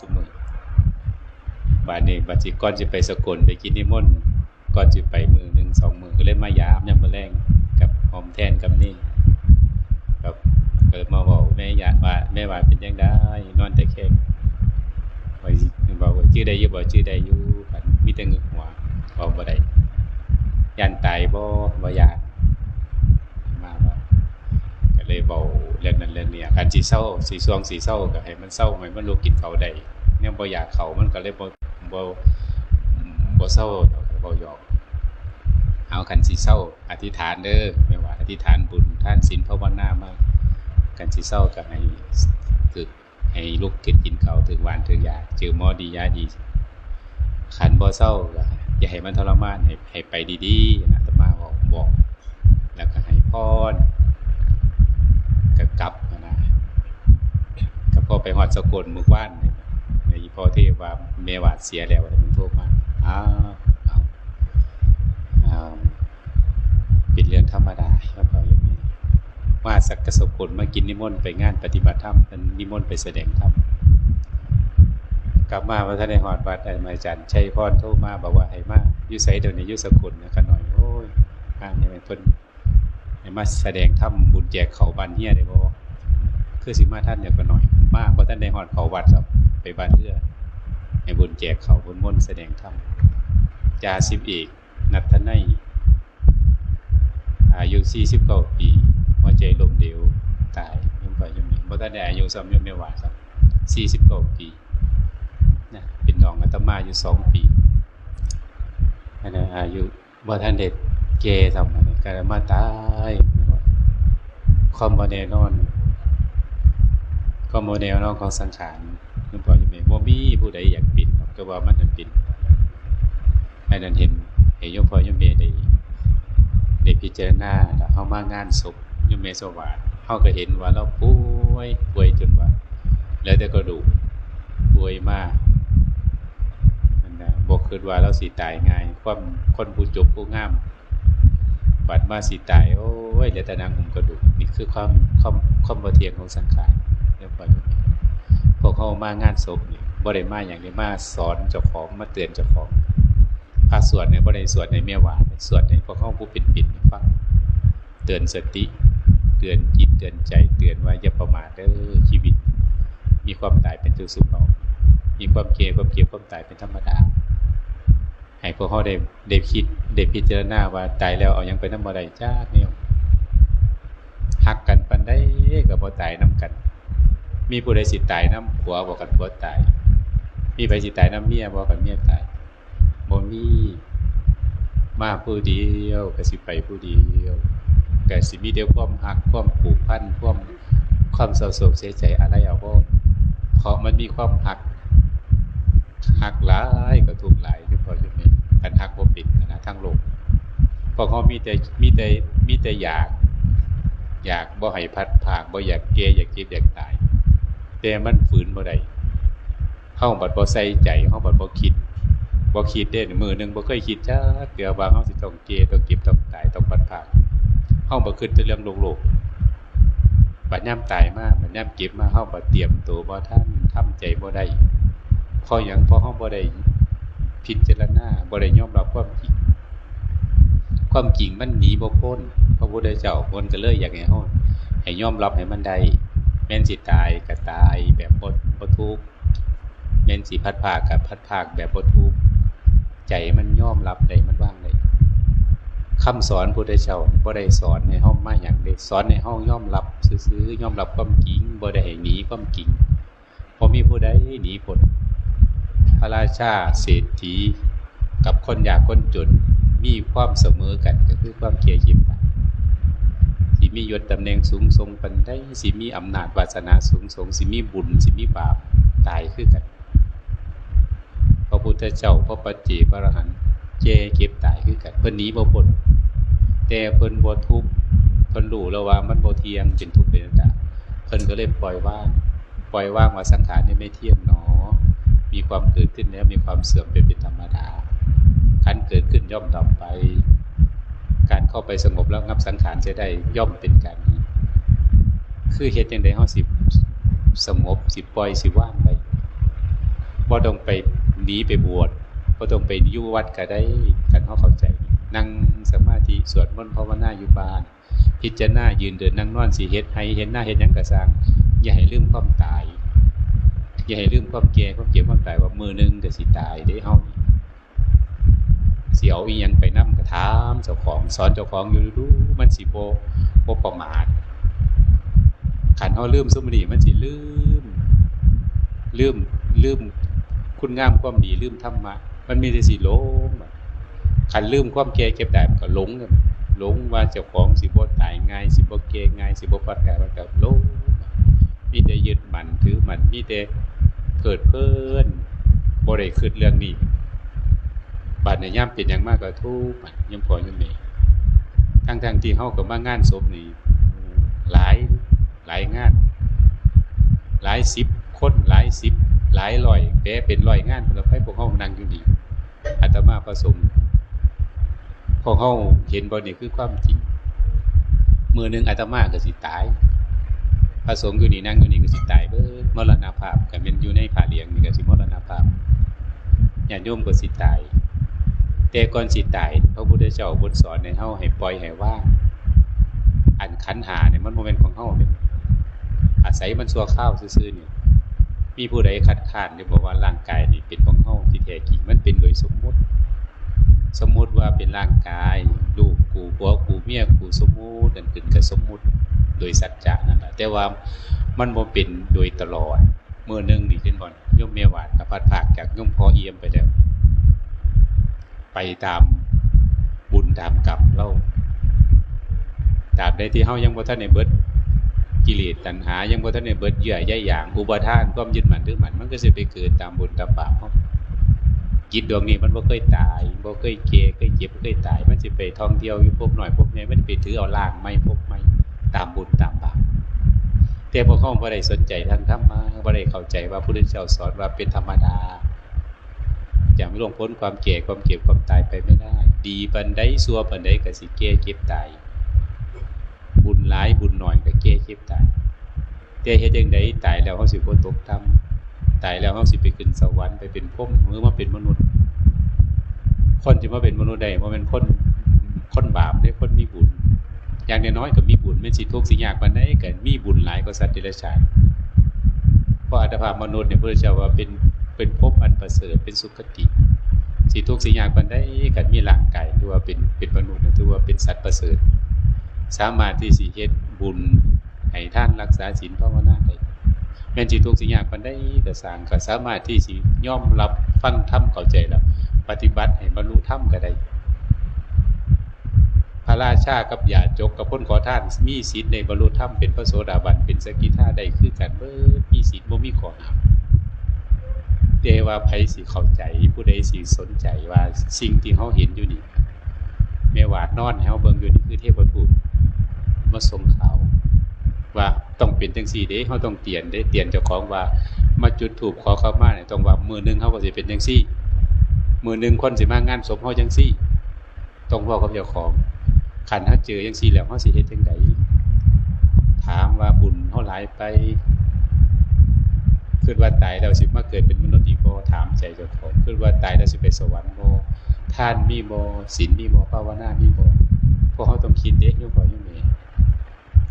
สมือบาดนี้บัดสิก่อนสิไปสกลไปกินนิมนต์ก่อนสิไปมือหนึ่งสองมือก็เลยมายามยามมื้อแรงกับหอมแทนกับนี่ครับเกิดมาบอกแม่อยากว่าแม่ว่าเป็นจังได๋นอนแต่แค่ว่าสิบอกว่าชื่อใดอยู่บ่ชื่อใดอยู่บัดมีแต่งึกหัวเว้าบ่ได้ย่านตายบ่บ่ยาก เลยเว้าเรื่องนั้นเรื่องนี้คันสิเซาสิช่วงสิเซาก็ให้มันเซาให้มันลุกกินข้าได้เนี่ยบ่อยากเขามันก็เลยบ่บ่บ่เซาดอกบ่ยอมเอาคันสิเศร้า อธิษฐานเด้อไม่ว่า อธิษฐานบุญท่านศีลภาวนามาคันสิเศร้าก็ให้ฝึกให้ลุกขึ้นกินเขาถึงหวานถึงยาเจอหมอดียาดี ขันบ่เศร้าก็อย่าให้มันทรมานให้ให้ไปดีๆนะตมาบอกบอก แล้วก็ให้พร กลับนะก็พอไปฮอดสกุลมื้อวานในอีพ่อที่ว่าแม่วาดเสียแล้วมันโทรมาอ้าวอ้าวเป็นเรื่องธรรมดาครับเราย่างนี้ว่าสักกสกุลมากินนิมนต์ไปงานปฏิบัติธรรมเป็นนิมนต์ไปแสดงธรรมกลับมาพระท่านในหอดวัดอาจารย์ชัยพรโทรมาบอกว่าให้มาอยู่ไสเดี๋ยวนี้ยู่สกุลนะกันหน่อยโอ้ยอ่านนี่เป็นเพิ่น ให้มาแสดงธรรมบุญแจกเขาบ้านเฮียได้บ่คือสิมาท่านเดี๋ยวกันหน่อย มากเพราะท่านในหอดเขาวัดครับไปบ้านเอื้อให้บุญแจกเขาบุญมนต์แสดงธรรมจาสิบเอกนัทธนัยอายุ49ปีหัวใจลมเหลวตายยังไปยังมีบ่ทันได้อายุซ้ำยังไม่หวาครับ49ปีนะเป็นน้องอาตมาอยู่2ปีอันนั้นอายุบ่ทันได้แก่ซ้ำอันนี้ก็มาตาย ความบ่แน่นอนความบ่แน่นอนของสังขารยังบ่ยังมีบ่มีผู้ใดอยากปิดหรอกแต่ว่ามันน่ะปิดให้นั้นเห็นให้โยมพ่อยมแม่ได้ได้พิจารณาแล้วเฮามางานศพยมแม่สว่างเฮาก็เห็นว่าเราป่วยป่วยจนว่าแล้วแต่กระดูกป่วยมากนั่นนะบ่คิดว่าเราสิตายง่ายความคนผู้จบผู้งาม บัดมาสิตาย โอ้ยเหลือแต่นางหุ้มกระดูกนี่คือความความความบ่เทียงของสังขารโยมพ่อยมแม่พวกเฮามางานศพนี่บ่ได้มาอย่างนี้มาสอนเจ้าของมาเตือนเจ้าของพระสวดเนี่ยบ่ได้สวดในเมียหวานสวดในพวกเขาผู้เป็นปิดฟังเตือนสติเตือนจิตเตือนใจเตือนว่าอย่าประมาทเด้อชีวิต มีความตายเป็นตัวสุขเอามีความเกลียความเก็บความตายเป็นธรรมดา ให้พวกเขาได้ได้คิดได้พิจารณาว่าตายแล้วเอายังไปน้ำบ่ได้จ้าเนี่ยหักกันปันได้ก็บ่ตายนํกัน มีผู้ใดสิตายนํผัวบ่กันผัวตาย มีไผสิตายนํเมียบ่กันเมียตายบ่มีมาผู้เดียวกสิไปผู้เดียวกสิมีแต่ความหักความผูกพันความความเศร้าโศกเสียใจอะไรเอาบ่เพราะมันมีความหัก หักหลายก็ทุกหลายที่พอจะมีกันหักบ่ปิดนะทั้งโลกเพราะเขามีแต่มีแต่มีแต่อยาก อยากบ่ให้พัดผากบ่อยากเกยอยากเจ็บอยากตาย แต่มันฝืนบ่ได้เฮาบัดบ่ใส่ใจเฮาบัดบ่คิดบ่คิดเด้มือหนึ่งบ่เคยคิดจักเทื่อว่าเฮาสิต้องเกยต้องเก็บต้องตายต้องพัดภาคเฮาบ่คิดแต่เรื่องโลกๆบัดยามตายมากบัดยามเก็บมาเฮาบ่เตรียมตัวบ่ทันทำใจบ่ได้ พราะหยังพราะเฮาบ่ได้พิจารณาบ่ได้ยอมรับความจริง ความจริงมันหนีบ่พ้นพระพุทธเจ้าเพิ่นก็เลยอยากให้เฮาให้ยอมรับให้มันได้แม่นสิตายก็ตายแบบบ่บ่ทุกข์แม่นสิพัดภาคก็พัดภาคแบบบ่ทุกใจมันยอมรับได้มันว่างได้คำสอนพุทธเจ้าบ่ได้สอนในห้เฮามาหยังได้สอนในห้เฮายอมรับซื่อๆยอมรับความจริงบ่ได้ให้หนีความจริงบ่มีผู้ใดหนีพ้น พระราชาเศรษฐี กับคนยากคนจนมีความเสมอกันก็คือความเกียรติตายสิมียศตำแหน่งสูงส่งปานใดสิมีอำนาจวาสนาสูงส่งสิมีบุญสิมีบาปตายคือกัน พระพุทธเจ้าพระปัจเจพระอรหันต์เจเก็บตายคือกัน เพิ่นหนีบ่พ้นแต่เพิ่นบ่ทุกข์เพิ่นรู้แล้วว่ามันบ่เที่ยงเป็นทุกข์เป็นอนัตตาเพิ่นก็เลยปล่อยว่างปล่อยว่างว่าสังขารนี่ไม่เที่ยงหนอ มีความเกิดขึ้นแล้วมีความเสื่อมเป็นเป็นธรรมดาการเกิดขึ้นย่อมดับไป การเข้าไปสงบแล้วงับสังขารจะได้ย่อมเป็นการดีคือเฮ็ดจังได๋เฮาสิบสงบสิบปล่อยสิว่างได้บ่ต้องไปหนีไปบวชบ่ต้องไปยู่วัดก็ได้กันเฮาเข้าใจ นั่งสมาธิสวดมนต์ภาวนาอยู่บ้าน พิจารณายืนเดินนั่งนอนสิเฮ็ดให้เห็นหน้าเห็นยังกระซังอย่าให้ลืมความตาย อย่าให้ลืมความแก่ความเจ็บความตายว่ามือนึงก็สิตายได้เฮาเสียวอียังไปนำกระถามเจ้าของสอนเจ้าของอยู่ดูมันสิบ่บ่ประมาทขันเฮาลืมสมนีมันสิลืมลืมลืมคุณงามความดีลืมธรรมะมันมีแต่สิหลงขันลืมความแก่เก็บได้มันก็หลงหลงว่าเจ้าของสิบ่ตายง่ายสิบ่แก่ง่ายสิบ่พัดแก่มันก็หลงมีแต่ยึดมันถือมันมีแต่ เกิดเพิ่นบ่ได้คิดเรื่องนี้บาดในย่ำเป็นอย่างมากก็ทุกข์มันยังพอยังมีทั้งทงที่เฮากับมางานศพนี่หลายหลายงาน หลายสิบคนหลายสิบหลายร้อยแปลเป็นร้อยงานเราไปพวกเฮานั่งอยู่นี่อาตมาผสมพวกเฮาเห็นบ่นี่คือความจริงมือหนึ่งอาตมาก็สิตาย ผสมอยู่นี่นั่งอยู่นี่ก็สิตายเบิดมรณภาพก็เป็นอยู่ในผาเลียงนี่ก็สิมรณภาพญาติโยมก็สิตายแต่ก่อนสิตายพระพุทธเจ้าบทสอนในเฮาให้ปล่อยให้ว่างอันขันหาเนี่ยมันโมเมนต์ของเฮาเนี่ยอาศัยมันสัวข้าวซื่อๆเนี่ยมีผู้ใดคัดค้านหรือบอกว่าร่างกายนี่เป็นของเฮาที่แท้จริงมันเป็นโดยสมมุติ สมมุติว่าเป็นร่างกายลูกกูผัวกูเมียกูสมมุตินั่นขึ้นกับสมมุติโดยสัจจะนั่นแหละแต่ว่ามันบ่เป็นโดยตลอด เมื่อนึงนี่เช่นก่อนโยมเมียหวาดกับพัดผากจากโยมพอเอียมไปแล้วไปตามบุญตามกรรมเราตาบใดที่เฮายังบ่ทันได้เบิดกิเลสตัณหายังบ่ทันได้เบิดเยื่อใยอย่าง อุปทานความยึดมั่นถือมั่นมันก็สิไปเกิดตามบุญตามบาปเฮา จิตดวงนี้มันบ่เคยตายบ่เคยเกเคยเจ็บเคยตาย มันสิไปท่องเที่ยวอยู่พบหน่อยพบใหญ่มันไปถือเอาล่างไม่พบไม่ตามบุญตามบาปแต่พวกเขาบ่ได้สนใจทางธรรมะบ่ได้เข้าใจว่าพระพุทธเจ้าสอนว่าเป็นธรรมดาจะไม่ลงพ้นความแก่ความเก็บความตายไปไม่ได้ ดีปันไดซัวปันไดก็สิแก่เก็บตายบุญหลายบุญหน่อยก็แก่เก็บตายแต่เฮ็ดจังไดตายแล้วเฮาสิบ่ตกธรรม ตายแล้วเฮาสิไปขึ้นสวรรค์ไปเป็นพรหมหรือมาเป็นมนุษย์ คนที่มาเป็นมนุษย์ได้บ่แม่นคนคนบาปเด้คนมีบุญ อย่างน้อยๆก็มีบุญแม่สิทุกข์สิยากปานใดก็มีบุญหลายกว่าสัตว์เดรัจฉานเพราะอัตภาพมนุษย์เนี่ยพระเจ้าว่าเป็นเป็นภพอันประเสริฐเป็นสุคติสีทุกสีอยางปันได้กันมีร่างกายถือว่าเป็นเป็นมนุษย์ถือว่าเป็นสัตว์ประเสริฐ สามารถที่สิเฮ็ดบุญให้ท่านรักษาศีลภาวนาได้ แม้นสิทุกสิ่งอย่างปันได้ก็สางก็สามารถที่สิย่อมรับฟังธรรมเข้าใจแล้วปฏิบัติให้บรรลุธรรมก็ได้พระราชากับยาจกกับพ้นขอท่าน มีศีลในบรรลุธรรมเป็นพระโสดาบันเป็นสกิทาได้คือกันเบิดมีศีลบ่มีขอห้าเดว่าไผสิเข้าใจ ผู้ใดสิสนใจว่าสิ่งที่เขาเห็นอยู่นี่แม่วาดนอนเขาเบิ่งอยู่นี่คือเทพทูตมาส่งข่าว ว่าต้องเป็นจังซี่เด้เขาต้องเตียนเด้เตียนเจ้าของว่า มาจุดถูกขอเข้ามาเนี่ยต้องว่ามือนึงเขาก็สิเป็นจังซี่มือนึงคนสิมางานศพเขาจังซี่ต้องบอกกับเจ้าของขันถ้าเจอจังซี่แล้วเขาสิเฮ็ดจังไดถามว่าบุญเขาหลายไปคิดว่าตายเราสิมาเกิดเป็นมนุษย์อีกบ่ถามใจเจ้าของคิดว่าตายเราสิไปสวรรค์บ่ท่านมีบ่ศีลมีบ่ภาวนามีโบพวกเขาต้องคิดเด็กยกบ่ยุ่งเอง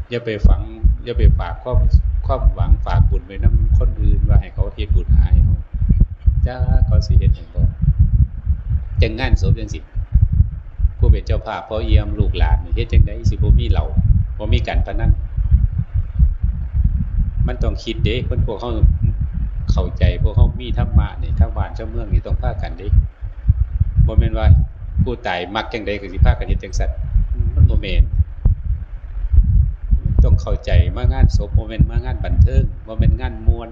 อย่าไปฝัง อย่าไปฝากความความหวังฝากบุญไว้นํคนอื่นว่าให้เขาเฮ็ดบุญหายเฮาจ้าเขาสิเฮ็ดหยังบ่จังงานศพจังสิผู้เป็นเจ้าภาพพอเยี่ยมลูกหลานเฮ็ดจังได๋สิบ่มีเหล่าบ่มีการพนันมันต้องคิดเด้คนพวกเขาเข้าใจพวกเขามีธรรมะนี่ทั้งบ้านเจ้าเมืองนี่ต้องพากันเด้บ่แม่นว่าผู้ตายมักจังใดก็สิพากันเฮ็ดจังซั่นมันบ่แม่นต้อง เข้าใจมางานศพบ่แม่นมางานบันเทิงบ่แม่นงานมวน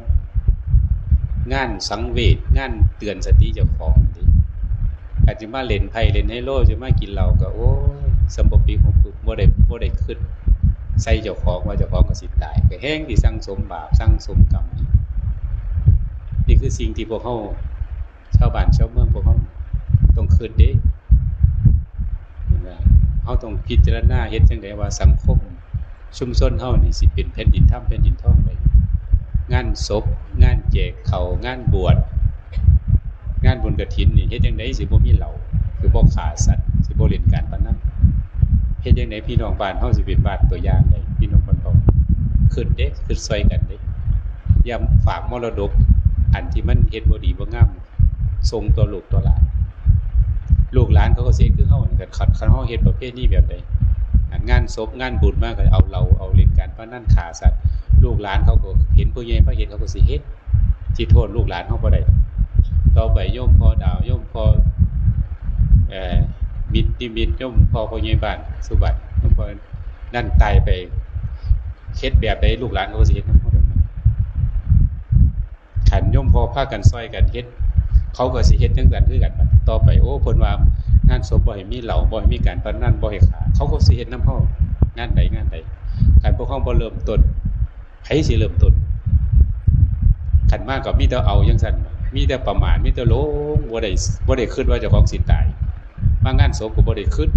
งานสังเวชงานเตือนสติเจ้าของดิอาจจะมาเล่นไพ่เล่นไฮโลจะมากินเหล้าก็โอ้สมบปีของปุบ่ได้บ่ได้คิดใส่เจ้าของว่าเจ้าของก็สิตายก็แห้งที่สั่งสมบาปสั่งสมกรรมนี่คือสิ่งที่พวกเขาชาวบ้านชาวเมืองพวกเขาต้องคืนเด้เขาต้องพิจารณาเห็นจังไดว่าสังคม ชุมชนเฮานี่สิเป็นแผ่นดินถ้ำแผ่นดินท่องไปงานศพงานแจกเขางานบวชงานบุญกฐินนี่เฮ็ดจังไดสิบ่มีเหล้าคือบ่ฆ่าสัตว์สิบ่เล่นการพนันเฮ็ดจังไดพี่น้องบ้านเฮาสิเป็นบ้านตัวอย่างได้พี่น้องบ้านเฮาคิดเด้คิดซอยกันเด้อย่าฝากมรดก อันที่มันเฮ็ดบ่ดีบ่งามส่งตัวลูกตัวหลานลูกหลานเขาก็เฮ็ดคือเฮานี่ก็คัดคันเฮาเฮ็ดประเภทนี้แบบใดอัน งานศพงานบุญมาก็เอาเราเอาเล่นการพนันฆ่าสัตว์ลูกหลานเขาก็เห็นผู้ใหญ่พระเห็นเขาก็สิเฮ็ดสิโทษลูกหลานเขาบ่ได้ต่อไปโยมพอดาวโยมพ่อเอ่อมิตรนิมิตโยมพอพ่อใหญ่บ้านสุบัติโยมพอนั่นตายไปเฮ็ดแบบใดลูกหลานเขาก็สิเฮ็ดเขาแบบนั้นขันโยมพ่อพากันซอยกันเฮ็ดเขาก็สิเฮ็ดจังซั่นคือกันต่อไปโอ้เพิ่นว่า งานศพบ่ให้มีเหล้าบ่ให้มีการพนันบ่ให้ขาเขาก็สิเฮ็ดนำเฮางานใดงานใดการปกครองบ่เริ่มต้นไผสิเริ่มต้นขันมากกับมีแต่เอายังสั่นมีแต่ประมาณมีแต่ลงบ่ได้บ่ได้คิดว่าจ้าของสิตายมางานศพก็บ่ได้คิด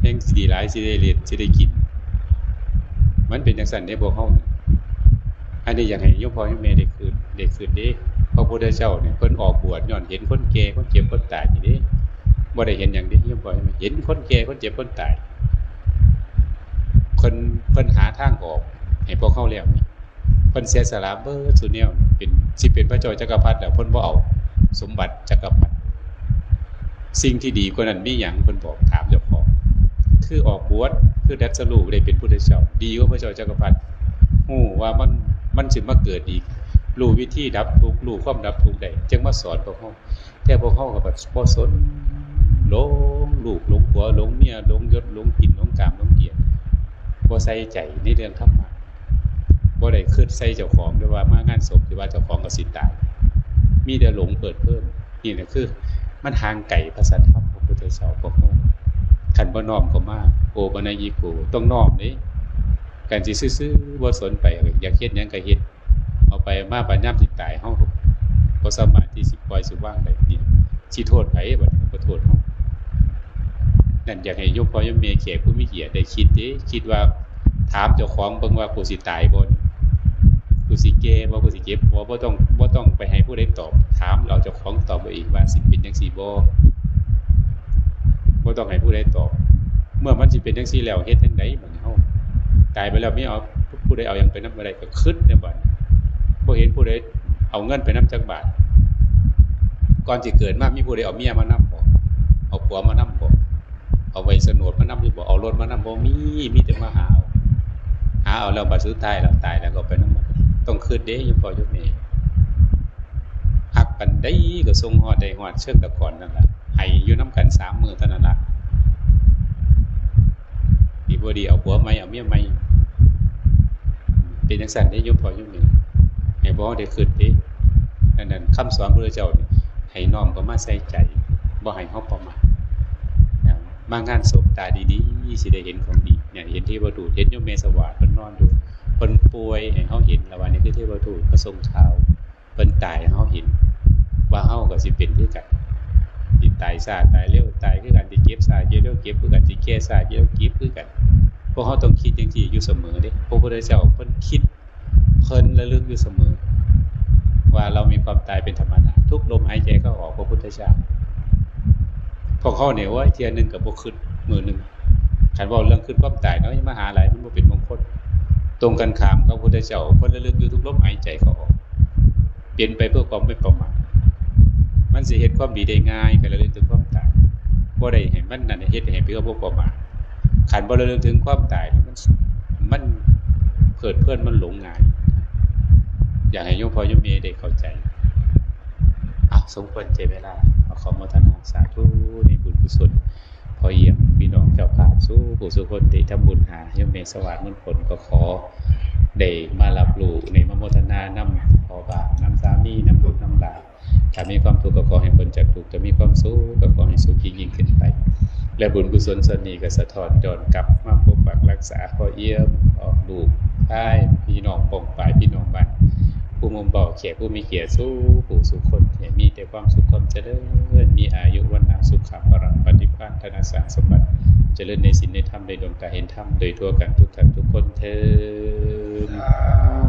แห่งสิดีหลายสิได้เรียนสิได้กิน มันเป็นจังซั่นเด้พวกเฮาอันนี้อยากให้ยมพ่อโยมแม่ได้คืนได้คืนด้ พระพุทธเจ้าเนี่ยเพิ่นออกบวชย้อนเห็นคนแก่คนเจ็บคนตายนี่เด้บ่ได้เห็นหยังเด้ยมพ่อโยมแม่เห็นคนแก่คนเจ็บคนตายเพิ่นเพิ่นหาทางออกให้พวกเข้าแล้วนี่เพิ่นเสียสละเบิดสุแนวเป็นสิเป็นพระเจ้าจักรพรรดิแล้วเพิ่นบ่เอาสมบัติจักรพรรดิสิ่งที่ดีกว่านั้นมีหยังเพิ่นบอกถามเจ้าของคือออกบวชคือดัดสรุได้เป็นพุทธเจ้าดีกว่าพระเจ้าจักรพรรดิฮู้ว่ามันมันสิมาเกิดอีก รู้วิธีดับทุกข์รู้ความดับทุกข์ได้จึงมาสอนพวกเฮาแต่พวกเฮาก็บ่บ่สนหลงลูกหลงผัวหลงเมียหลงยศหลงกินหลงกามหลงเกียรติบ่ใส่ใจในเรื่องธรรมะบ่ได้คิดใส่เจ้าของด้วยว่ามางานศพหรือว่าเจ้าของก็สิตาย มีแต่หลงเปิดเพิ่มนี่นะคือ มันห่างไกลพระสัทธรรมพระพุทธเจ้าพวกเฮาคันบ่น้อมเข้ามาโอบนายิโกต้องน้อมเด้การสิซื่อๆบ่สนไปอยากเฮ็ดหยังก็เฮ็ด เอาไปมาปัญญามสิตายเฮาบ่สามารถที่สิปล่อยสิว่างได้นี่สิโทษไผบัดบ่โทษเฮานั่นอยากให้ยมพ่อยมแม่แขกผู้มีเกียรติได้คิดเด้คิดว่าถามเจ้าของเบิ่งว่ากูสิตายบ่นี่กูสิแก่บ่กูสิเจ็บบ่บ่ต้องบ่ต้องไปให้ผู้ใดตอบ ถามเราเจ้าของตอบเอาเองว่าสิเป็นจังซี่บ่บ่ต้องให้ผู้ใดตอบ เมื่อมันสิเป็นจังซี่แล้วเฮ็ดจังไดบัดนี้เฮาตายไปแล้วมีเอาผู้ใดเอาหยังไปนำบ่ได้ก็คิดในบัด บ่เห็นผู้ใดเอาเงินไปนำจักบาท ก่อนสิเกิดมามีผู้ใดเอาเมียมานำบ่เอาผัวมานำบ่เอาไว้สนดมานำหรือบ่เอารถมานำบ่มีมีแต่มาหาเอาหาเอาแล้วบัดสุดท้ายแล้วตายแล้วก็ไปนำต้องคืนเด้ยู่พอยู่นี่หักกันได้ก็ทรงฮอดได้ฮอดเชิงตะกอนนั่นแหละให้อยู่นํกัน3มื้อเท่านั้นละดีบ่ดีเอาผัวใหมเอาเมียใหมเป็นจังซั่นเด้ยู่พอยู่นี่ ให้บ่ได้คืนด้นั่นนั่นคำสอนพระพุทธเจ้าให้น้อมเข้ามาใส่ใจบ่ให้เฮาประมาทมางานศพตาดีๆสิได้เห็นของดีเนี่ยเห็นเทวทูตเห็นโยมเมสวาดเพิ่นนอนอยู่เพิ่นป่วยให้เฮาเห็นล้วว่านี่คือเทวทูตพระทรงข่าวเพิ่นตายให้เฮาเห็น ว่าเฮาก็สิเป็นคือกันสิตายซาตายเร็วตายคือกันสิเก็บซาเก็บเร็วเก็บคือกันสิแก่ซาเก็บเก็บคือกันพวกเฮาต้องคิดจังซี่อยู่เสมอเด้พระพุทธเจ้าเพิ่นคิด เพิ่นระลึกอยู่เสมอ ว่าเรามีความตายเป็นธรรมดาทุกลมหายใจเข้าออกพระพุทธเจ้าพอเขาเนี่ยว่าเทียนหนึ่งกับบ่ขึ้นมือหนึ่งขันว่าเรื่องขึ้นความตายเนาะยังมาหาอะไรมันบ่เป็นมงคลตรงกันข้ามกับพุทธเจ้าเพิ่นระลึกอยู่ทุกลมหายใจเขาออก เปลี่ยนไปเพื่อความไม่ประมาทมันสิเฮ็ดความดีได้ง่ายก็ระลึกถึงความตายบ่ได้ให้มันนั่นเฮ็ดให้เพื่อบ่ประมาทขันบ่ระลึกถึงความตายมันมันเพิดเพื่อนมันหลงง่าย อยากให้ยมพ่อยมแม่ได้เข้าใจอะสมควรใจเวลาขอโมทนาสาธุในบุญกุศลพอเยี่ยมพี่น้องเจ้าภาพสู้ผู้สุคนที่ทำบุญหาโยมเมสวัสดิ์มงคลก็ขอได้มารับรู้ในมโมทนานำพอบาปนำสามีนำบุตรนำหลานถ้ามีความทุกข์ก็ขอให้คนจากทุกข์จะมีความสุขก็ขอให้สุขยิ่งยิ่งขึ้นไป และบุญกุศลสนีก็สะท้อนย้อนกลับมาปกปักรักษาพอเยี่ยมออกลูกพ่ายพี่น้องปองปายพี่น้องบ้าน ผู้มุมเบาเขียผู้มีเกียรติสู้ผู้สุขคนเขี่ยมีแต่ความสุขความเจริญมีอายุวันนาสุขขังพรังปฏิภาณธนาสารสมบัติ เจริญในศีลในธรรมในดวงตาเห็นธรรมโดยทั่วกันทุกท่านทุกคนเทอ